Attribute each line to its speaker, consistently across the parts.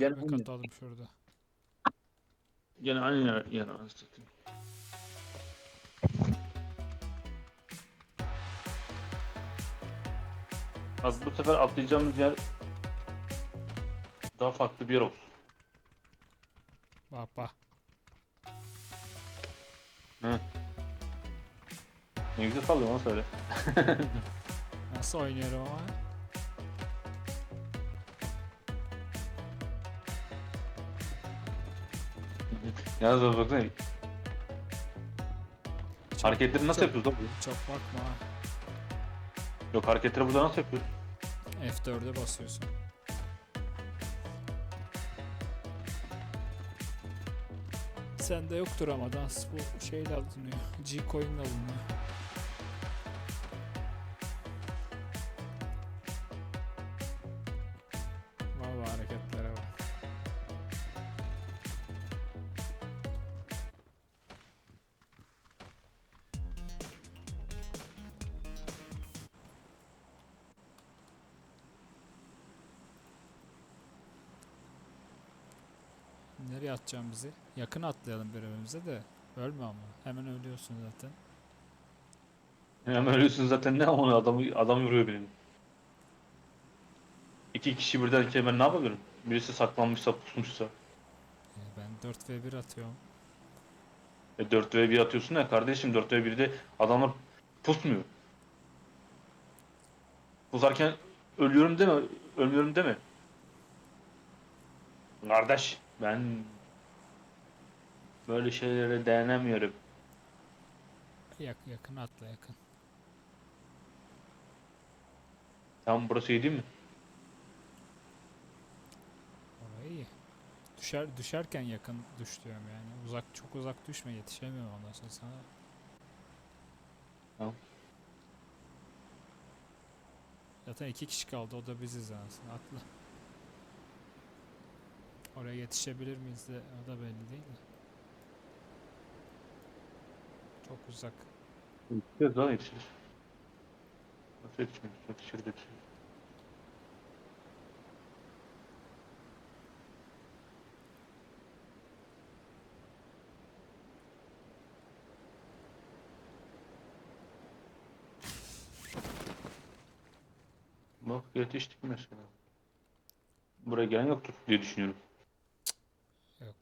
Speaker 1: gel
Speaker 2: Ekmek
Speaker 1: aynı.
Speaker 2: atalım şurada.
Speaker 1: Gene aynı yer, yer. Az bu sefer atlayacağımız yer daha farklı bir yer olsun.
Speaker 2: Bak bak.
Speaker 1: Ne güzel sallıyor onu söyle.
Speaker 2: Nasıl oynuyorum ama?
Speaker 1: Yalnız bak baksana. Hareketleri nasıl yapıyoruz lan bu?
Speaker 2: Çok bakma. ha.
Speaker 1: Yok hareketleri burada nasıl yapıyoruz?
Speaker 2: F4'e basıyorsun. Sende yoktur ama dans bu şeyle alınıyor. G-Coin'le alınıyor. Atacağım bizi? Yakın atlayalım birbirimize de. Ölme ama. Hemen ölüyorsun zaten.
Speaker 1: Hemen ölüyorsun zaten ne onu adam adam vuruyor benim. İki kişi birden ben ne yapabilirim? Birisi saklanmışsa pusmuşsa.
Speaker 2: Ee, Ben 4v1 atıyorum.
Speaker 1: E 4 v 1 atıyorsun ya kardeşim 4 v 1'de adamlar pusmuyor. Pusarken ölüyorum deme, ölmüyorum deme. Kardeş ben böyle şeylere dayanamıyorum.
Speaker 2: Yak yakın atla yakın.
Speaker 1: Tamam burası iyi değil mi?
Speaker 2: Orayı iyi. Düşer, düşerken yakın düş diyorum yani. Uzak çok uzak düşme yetişemiyorum ondan sonra sana.
Speaker 1: Tamam.
Speaker 2: Zaten iki kişi kaldı o da biziz aslında atla. Oraya yetişebilir miyiz de o da belli değil de. Çok uzak.
Speaker 1: Yetişir lan yetişir. Nasıl yetişmiyor? Yetişir yetişir. Bak yetiştik mesela. Buraya gelen yoktur diye düşünüyorum.
Speaker 2: Yok.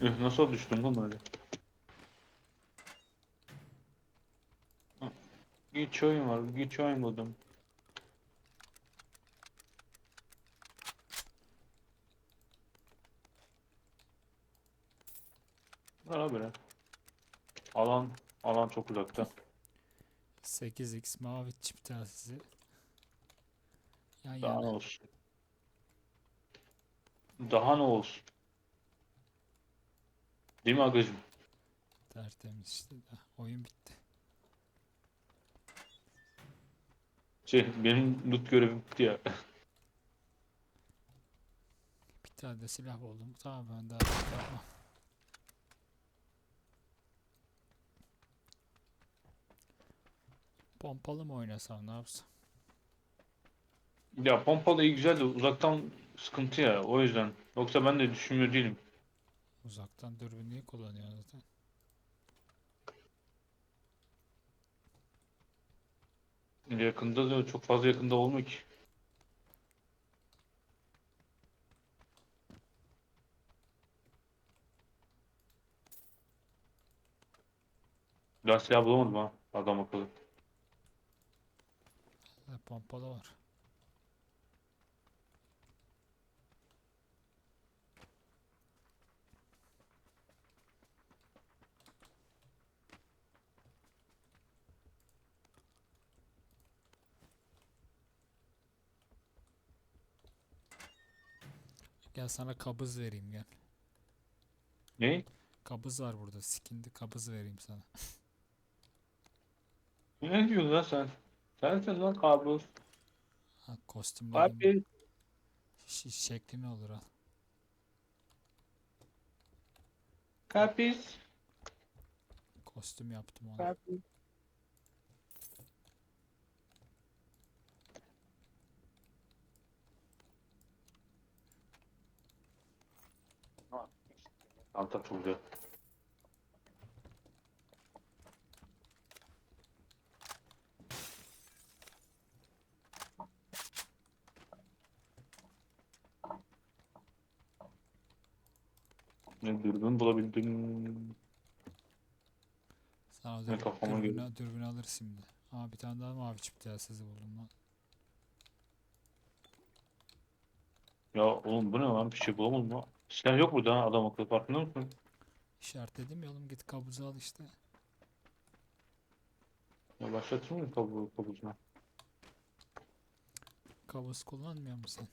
Speaker 1: Üh, nasıl düştüm lan öyle? Hı. Güç oyun var, güç oyun buldum. Var abi böyle. Alan, alan çok uzakta.
Speaker 2: 8x mavi çip telsizi. Yan
Speaker 1: Daha ne
Speaker 2: yana.
Speaker 1: olsun? Daha ne olsun? Değil mi agacım?
Speaker 2: Tertemiz işte. Oyun bitti.
Speaker 1: Şey, benim loot görevim bitti ya.
Speaker 2: Bir tane de silah buldum. Tamam ben daha yapmam. Pompalı mı oynasam ne yapsam?
Speaker 1: Ya pompalı iyi güzel de uzaktan sıkıntı ya o yüzden. Yoksa ben de düşünmüyor değilim.
Speaker 2: Uzaktan dürbünlüğü kullanıyor zaten.
Speaker 1: Yakında da çok fazla yakında olmuyor ki. Daha silah bulamadım ha. Adam akıllı.
Speaker 2: Ha, pompalı var. Gel sana kabız vereyim gel.
Speaker 1: Ne?
Speaker 2: Kabız var burada. Skindi kabız vereyim sana.
Speaker 1: Ne diyorsun lan sen? Sensin lan kabus.
Speaker 2: Ha, kostümlerin
Speaker 1: Abi.
Speaker 2: ş- şekli ne olur al.
Speaker 1: Kapis.
Speaker 2: Kostüm yaptım ona.
Speaker 3: Verdim.
Speaker 1: Alt atıldı. Ne dürbün bulabildim.
Speaker 2: Sana dür,
Speaker 1: kafama
Speaker 2: dürbünü, dürbünü alır şimdi. Aa bir tane daha mavi çip telsizi buldum lan.
Speaker 1: Ya oğlum bu ne lan? Bir şey bulamadım ya. Silah yok burada ha adam akıllı farkında mısın?
Speaker 2: İşaretledim ya oğlum git kabuzu al işte.
Speaker 1: Ya başlatayım mı kabuğu kabuğuna?
Speaker 2: Kabus kullanmıyor musun?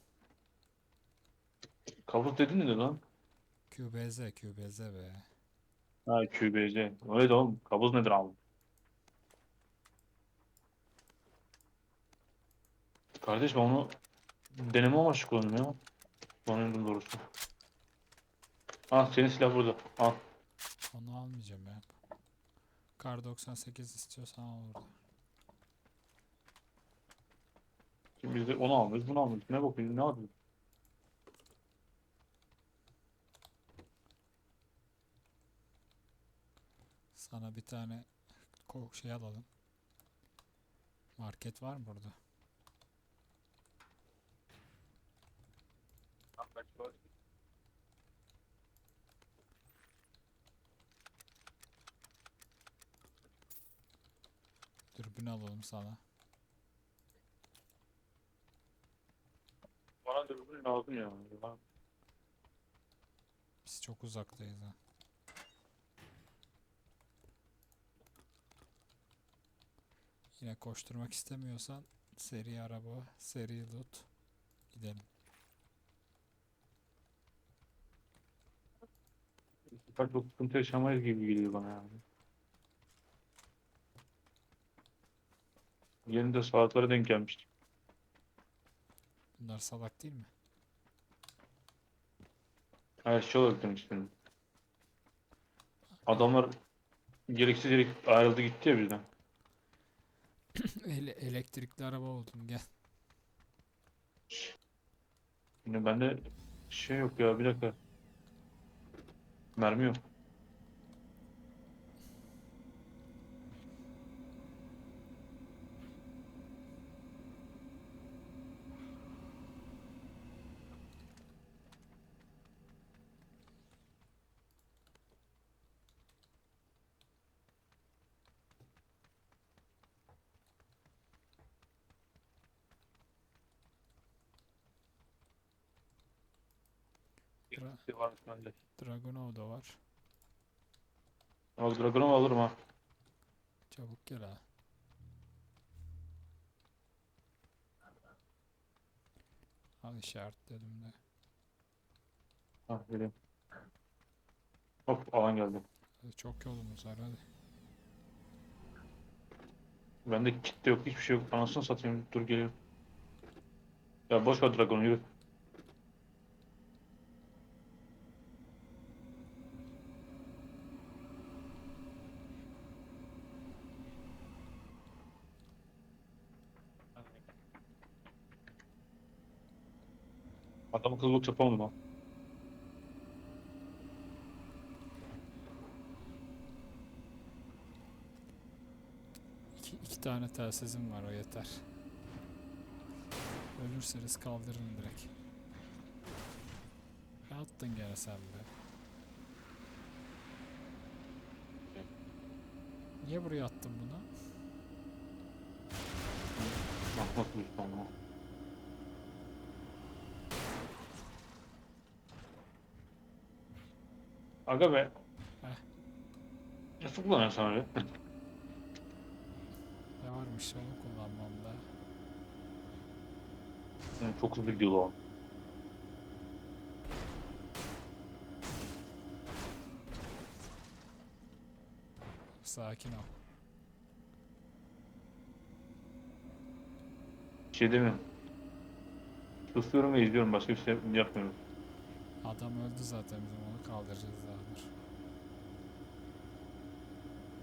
Speaker 1: Kabuz dedin ne lan?
Speaker 2: QBZ, QBZ be.
Speaker 1: Ha QBC. Öyle de oğlum. Kabuz nedir abi? Kardeş ben onu deneme amaçlı kullanıyorum ya. Kullanıyorum doğrusu. Ah senin silah burada. Al.
Speaker 2: Onu almayacağım ya. Kar 98 istiyorsan al orada.
Speaker 1: Şimdi biz de onu almıyoruz, bunu almıyoruz. Ne bakıyoruz, ne yapıyoruz?
Speaker 2: Sana bir tane şey alalım. Market var mı burada? Dürbün alalım sana.
Speaker 1: Bana dürbün lazım ya.
Speaker 2: Biz çok uzaktayız ha. Yine koşturmak istemiyorsan seri araba, seri loot gidelim.
Speaker 1: Bu sefer çok sıkıntı yaşamayız gibi geliyor bana yani. Yerinde saatlere denk gelmiştik.
Speaker 2: Bunlar salak değil mi?
Speaker 1: Her şey olarak demiştim. Adamlar gereksiz yere ayrıldı gitti ya birden.
Speaker 2: Ele- elektrikli araba oldum gel.
Speaker 1: Yine bende şey yok ya bir dakika. Mermi yok.
Speaker 2: Dra-
Speaker 1: Bir var bende.
Speaker 2: Dragunov da var.
Speaker 1: Al Dragon'u alırım ha.
Speaker 2: Çabuk gel ha. Al işaretledim de.
Speaker 1: Ha vereyim. Hop alan geldi.
Speaker 2: Hadi çok yolumuz var hadi.
Speaker 1: Bende kit de yok hiçbir şey yok. Anasını satayım dur geliyorum. Ya boş ver Dragon'u yürü. Adamı kızılık yapamadım ha.
Speaker 2: İki, iki tane telsizim var o yeter. Ölürseniz kaldırın direkt. Ne attın gene sen be? Niye buraya attın bunu?
Speaker 1: Bak nasıl düştü ama. Aga be. Nasıl kullanıyorsun öyle?
Speaker 2: Ne varmış onu kullanmamda.
Speaker 1: Hı, Çok hızlı gidiyor o.
Speaker 2: Sakin ol.
Speaker 1: Bir şey demiyorum. Susuyorum ve izliyorum. Başka bir şey yapmıyorum.
Speaker 2: Adam öldü zaten bizim onu kaldıracağız daha dur.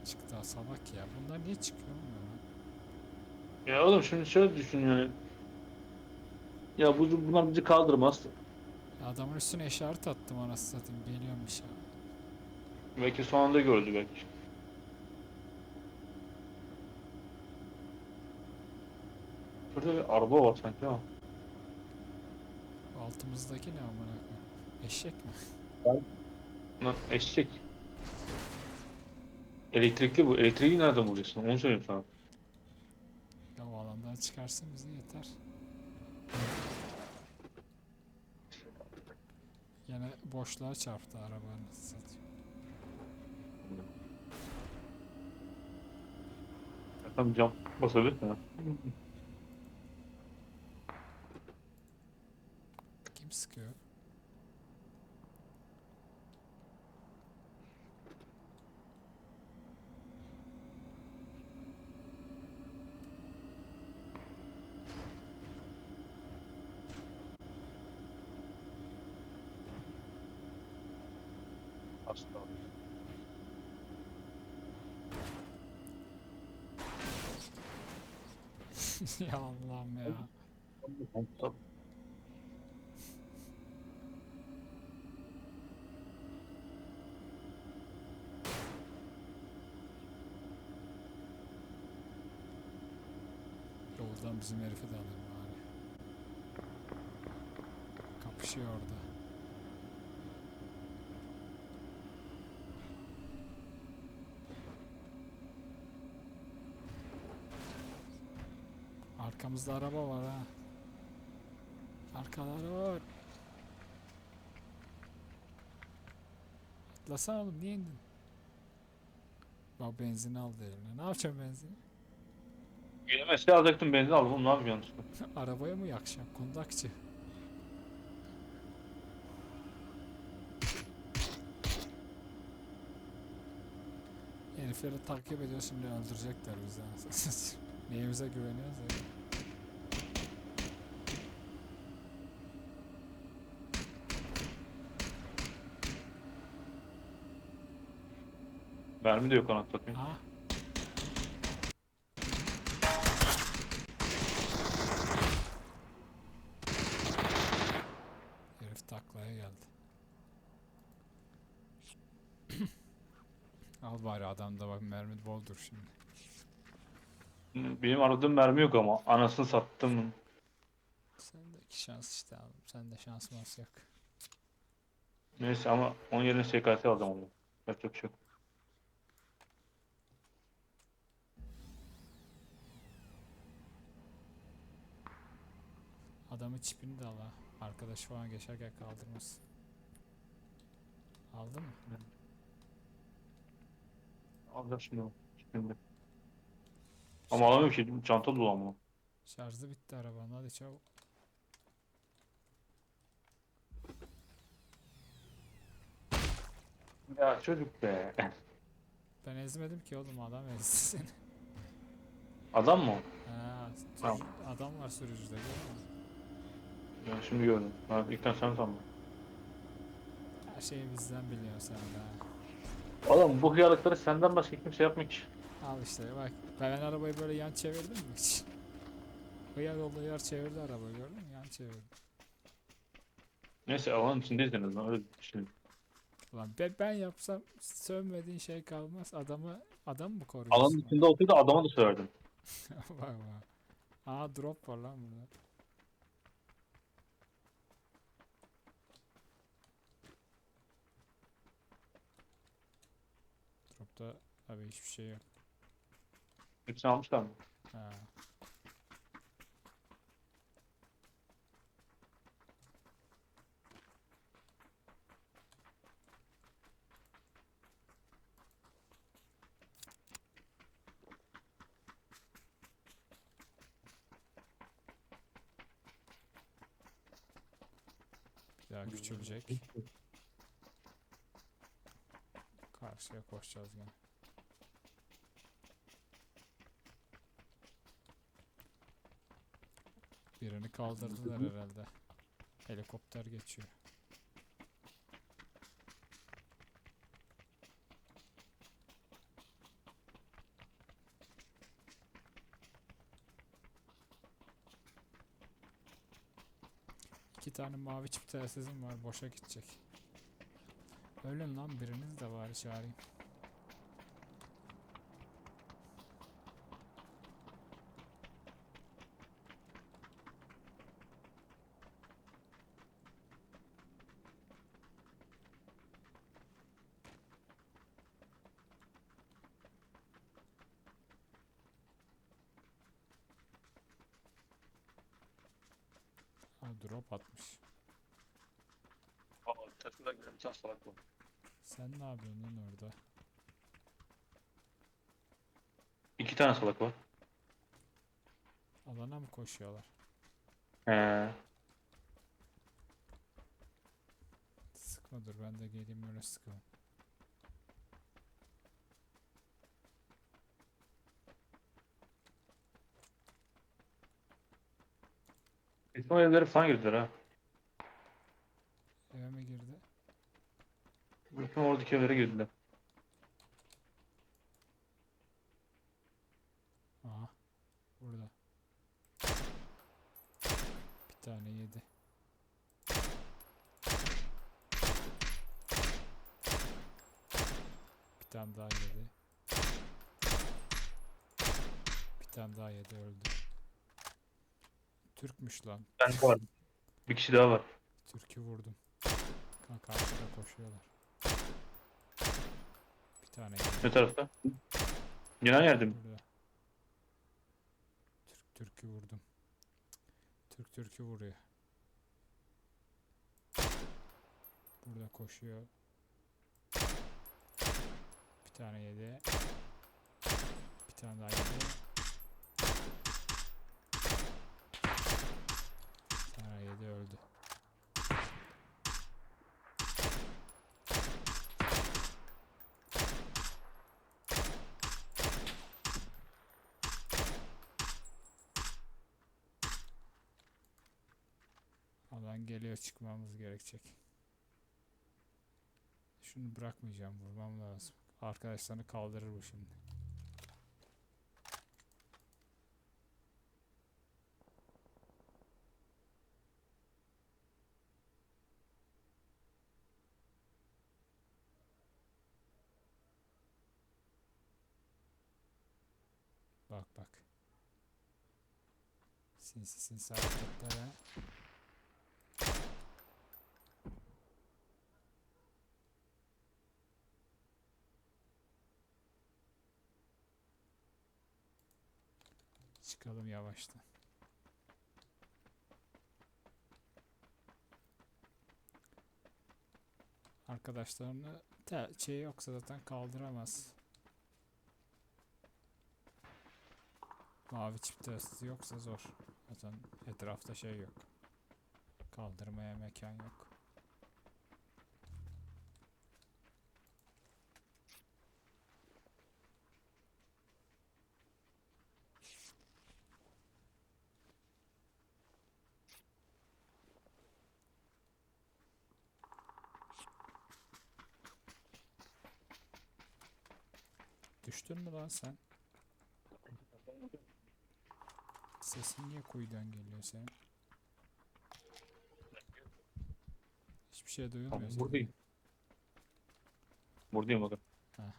Speaker 2: Çıktı salak ya. Bunlar niye çıkıyor bilmiyorum.
Speaker 1: Ya oğlum şimdi şöyle düşün yani. Ya bu, bunlar bizi kaldırmaz.
Speaker 2: Ya Adamın üstüne işaret attım anasını satayım. Geliyormuş ya.
Speaker 1: Belki son anda gördü belki. Burada bir araba var sanki ama.
Speaker 2: Altımızdaki ne amına koyayım? Eşek mi?
Speaker 1: Lan eşek. Elektrikli bu. Elektriği nereden buluyorsun? Onu söyleyeyim sana.
Speaker 2: Ya o alandan çıkarsın bize yeter. Yine boşluğa çarptı arabanın. satayım.
Speaker 1: Tam cam basabilirsin ha.
Speaker 2: ya Allah'ım ya. Yoldan bizim herifi de alayım bari. Kapışıyor orada. Arkamızda araba var ha. Arkada araba var. Atlasana oğlum niye indin? Bak benzin aldı eline. Ne yapacağım benzini?
Speaker 1: Yemesi alacaktım benzin aldım. Oğlum ne yapıyorsun?
Speaker 2: Arabaya mı yakacağım? Kundakçı. Herifleri takip ediyor şimdi öldürecekler bizi. Neyimize güveniyoruz ya.
Speaker 1: Mermi de yok anasını satayım.
Speaker 2: Aha. Herif taklaya geldi. Al bari adamda bak mermi boldur şimdi.
Speaker 1: Benim aradığım mermi yok ama. Anasını sattım.
Speaker 2: Sendeki şans işte abi. Sende şans mans yok.
Speaker 1: Neyse ama onun yerine SKS alacağım onu. Yapacak bir şey yok.
Speaker 2: Adamın çipini de al ha. Arkadaş falan geçerken kaldırmasın. Aldı mı?
Speaker 1: Alacağım şimdi. Şimdi. Ama alamıyorum ki. Çanta dolu ama.
Speaker 2: Şarjı bitti arabanın hadi çabuk.
Speaker 1: Ya çocuk be.
Speaker 2: Ben ezmedim ki oğlum adam ezdi seni.
Speaker 1: Adam mı?
Speaker 2: Ha,
Speaker 1: Tamam.
Speaker 2: adam var sürücüde görüyor musun?
Speaker 1: Ben şimdi gördüm. Ha, ilkten sen sandım.
Speaker 2: Her şeyi bizden biliyorsun sen de. ha.
Speaker 1: Oğlum bu hıyarlıkları senden başka kimse yapmıyor ki.
Speaker 2: Al işte bak. Ben arabayı böyle yan çevirdim mi hiç? Hıyar oldu hıyar çevirdi arabayı gördün mü? Yan çevirdi.
Speaker 1: Neyse alanın içindeyiz en azından öyle düşünün.
Speaker 2: Ulan ben, ben yapsam sövmediğin şey kalmaz. Adamı adam mı koruyorsun?
Speaker 1: Alanın içinde olsaydı adama da söylerdim.
Speaker 2: bak bak. Aa drop var lan burada. Abi hiçbir şey yok.
Speaker 1: Hepsini almışlar mı?
Speaker 2: Ha. Daha küçülecek. Karşıya koşacağız gene. Birini kaldırdılar herhalde. Helikopter geçiyor. İki tane mavi çip telsizim var boşa gidecek. Ölün lan biriniz de bari çağırayım. Drop atmış.
Speaker 1: Aa, takımda tane salak.
Speaker 2: Sen ne yapıyorsun lan orada?
Speaker 1: İki tane salak var.
Speaker 2: Alana mı koşuyorlar?
Speaker 1: He.
Speaker 2: Sıkma dur ben de geleyim öyle sıkalım.
Speaker 1: Bizim evlere falan girdiler ha.
Speaker 2: Eve mi girdi?
Speaker 1: Bütün oradaki evlere girdiler.
Speaker 2: Aha. Burada. Bir tane yedi. Bir tane daha yedi. Bir tane daha yedi öldü. Türkmüş lan.
Speaker 1: Ben var. Bir kişi daha var.
Speaker 2: Türk'ü vurdum. Kan karşıda koşuyorlar. Bir tane.
Speaker 1: Ne tarafta? Yine yerde mi?
Speaker 2: Burada. Türk Türk'ü vurdum. Türk Türk'ü vuruyor. Burada koşuyor. Bir tane yedi. Bir tane daha yedi. Yedi öldü. Alan geliyor çıkmamız gerekecek. Şunu bırakmayacağım vurmam lazım. Arkadaşlarını kaldırır bu şimdi. Bak bak. Hareketler ha. Çıkalım yavaştan. Arkadaşlarını te şey yoksa zaten kaldıramaz. Mavi çift telsizi yoksa zor. Zaten etrafta şey yok. Kaldırmaya mekan yok. Düştün mü lan sen? Sesin niye kuyudan geliyor senin? Hiçbir şey duyulmuyor.
Speaker 1: Tamam, buradayım. Buradayım bakın.
Speaker 2: Ha.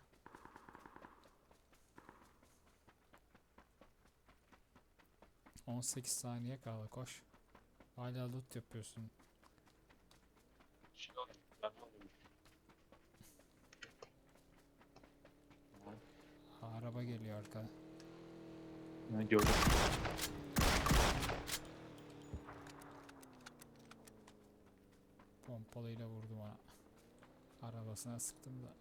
Speaker 2: On sekiz saniye kaldı koş. Hala loot yapıyorsun. Ha, araba geliyor arkadan.
Speaker 1: Ne gördüm.
Speaker 2: Pompalıyla vurdum ona. Arabasına sıktım da.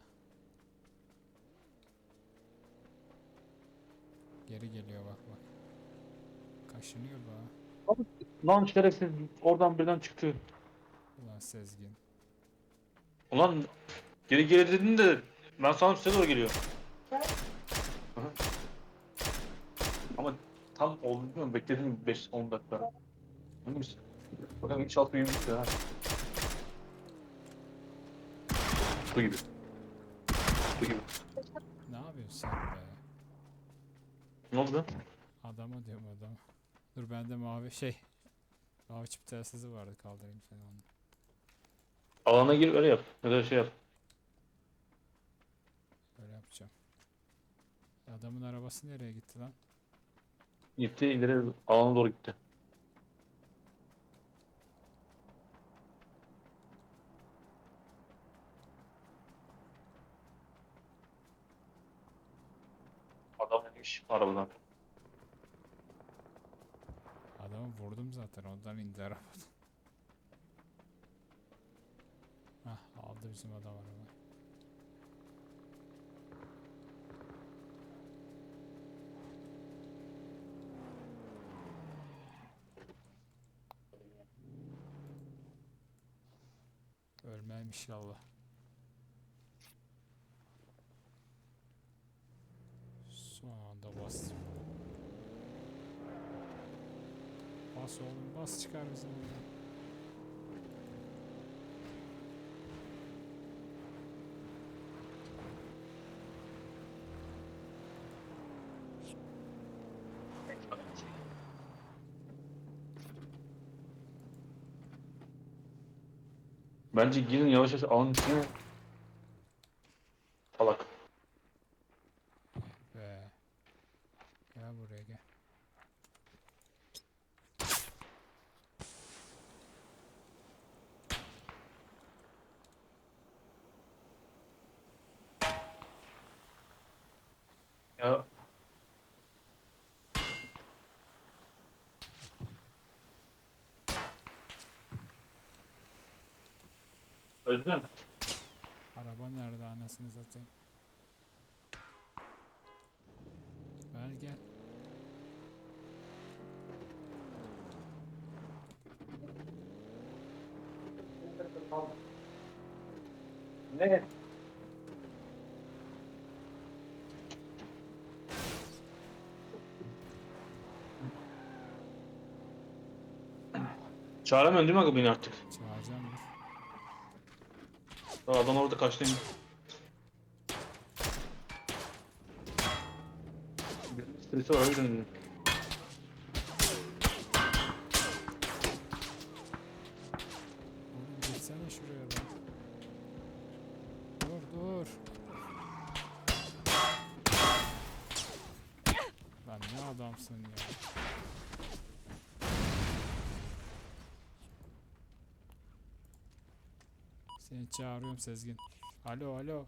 Speaker 2: Geri geliyor bak bak. Kaşınıyor bu ha.
Speaker 1: Lan şerefsiz oradan birden çıktı.
Speaker 2: Ulan Sezgin.
Speaker 1: Ulan geri geri dedin de ben sandım size doğru geliyor. Tam oldu bilmiyorum bekledim 5-10 dakika. Bakın hiç altı uyumuş ha. Bu gibi. Bu gibi.
Speaker 2: Ne yapıyorsun sen be?
Speaker 1: Ne oldu?
Speaker 2: Adama diyorum adama. Dur bende mavi şey. Mavi çip telsizi vardı kaldırayım seni onu.
Speaker 1: Alana gir öyle yap. Ya da şey yap.
Speaker 2: Öyle yapacağım. Adamın arabası nereye gitti lan?
Speaker 1: Gitti ileri alana doğru gitti. Adam inmiş arabadan.
Speaker 2: Adamı vurdum zaten ondan indi arabadan. Hah aldı bizim adam arabayı. Ölmem inşallah. Son anda bastım. Bas oğlum bas çıkar bizi buradan.
Speaker 1: Bence girin yavaş yavaş alanın içine. Salak.
Speaker 2: Be. Gel buraya gel.
Speaker 1: Ya. Mü?
Speaker 2: Araba nerede anasını satayım. Gel gel.
Speaker 1: Ne? Çağıramıyorsun değil mi beni artık?
Speaker 2: Dur.
Speaker 1: Aa, Adam orada kaçtı. Bir Stresi var o yüzden
Speaker 2: Seni çağırıyorum Sezgin. Alo alo.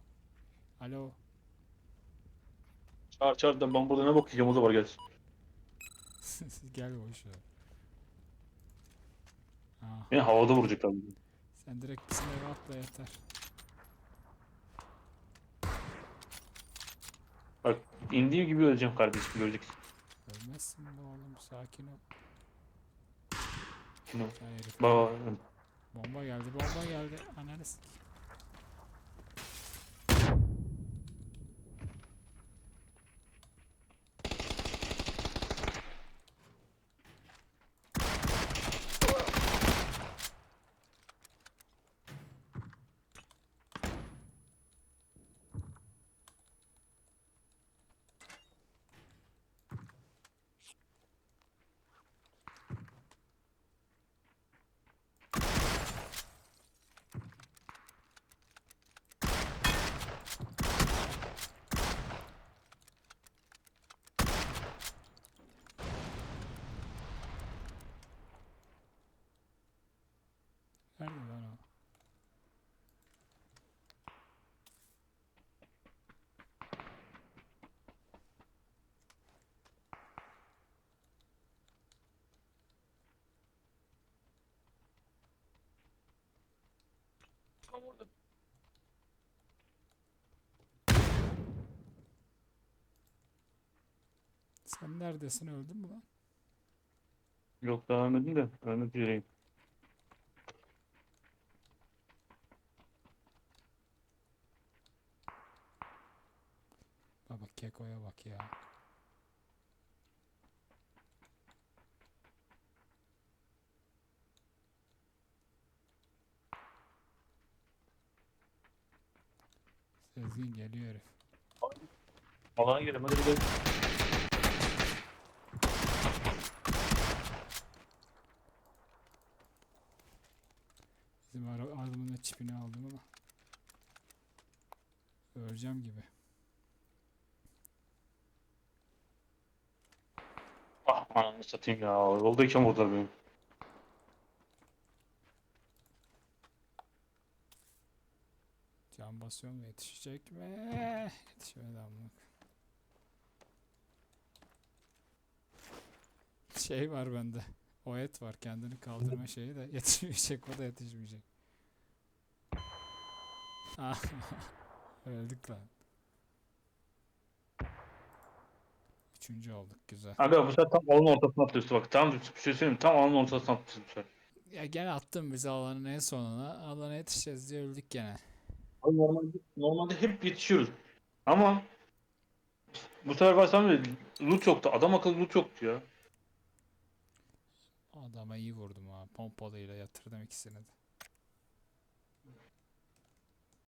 Speaker 2: Alo.
Speaker 1: Çağır çağır da ben burada ne yiyeceğim o da var gelsin.
Speaker 2: Gel boş ver. Ah,
Speaker 1: Beni havada vuracaklar.
Speaker 2: sen direkt bizim eve atla yeter.
Speaker 1: Bak indiğim gibi öleceğim kardeşim göreceksin.
Speaker 2: Ölmezsin be oğlum sakin ol.
Speaker 1: Baba
Speaker 2: Bomba geldi bomba geldi. Ananı Nerede lan o? Sen neredesin öldün mü lan?
Speaker 1: yok daha ölmedim de ölmek üzereyim.
Speaker 2: kekoya bak ya. Sezgin geliyor herif.
Speaker 1: Alana girelim hadi gidelim.
Speaker 2: Bizim adamın da çipini aldım ama. Öreceğim gibi.
Speaker 1: Ah ananı satayım ya. Yoldayken vurdular beni.
Speaker 2: Can basıyorum yetişecek mi? Yetişmedi amına. Şey var bende. O et var kendini kaldırma şeyi de yetişmeyecek o da yetişmeyecek. Ah, Öldük lan. Üçüncü olduk güzel.
Speaker 1: Aga bu sefer tam alanın ortasına atlıyorsun bak. Tam bir şey söyleyeyim? Tam alanın ortasına atlıyorsun bu sefer.
Speaker 2: Ya gene attım bizi alanın en sonuna. Alana yetişeceğiz diye öldük gene.
Speaker 1: Abi normalde, normalde hep yetişiyoruz. Ama bu sefer baştan beri loot yoktu. Adam akıllı loot yoktu ya.
Speaker 2: Adama iyi vurdum ha. Pompalıyla yatırdım ikisini de.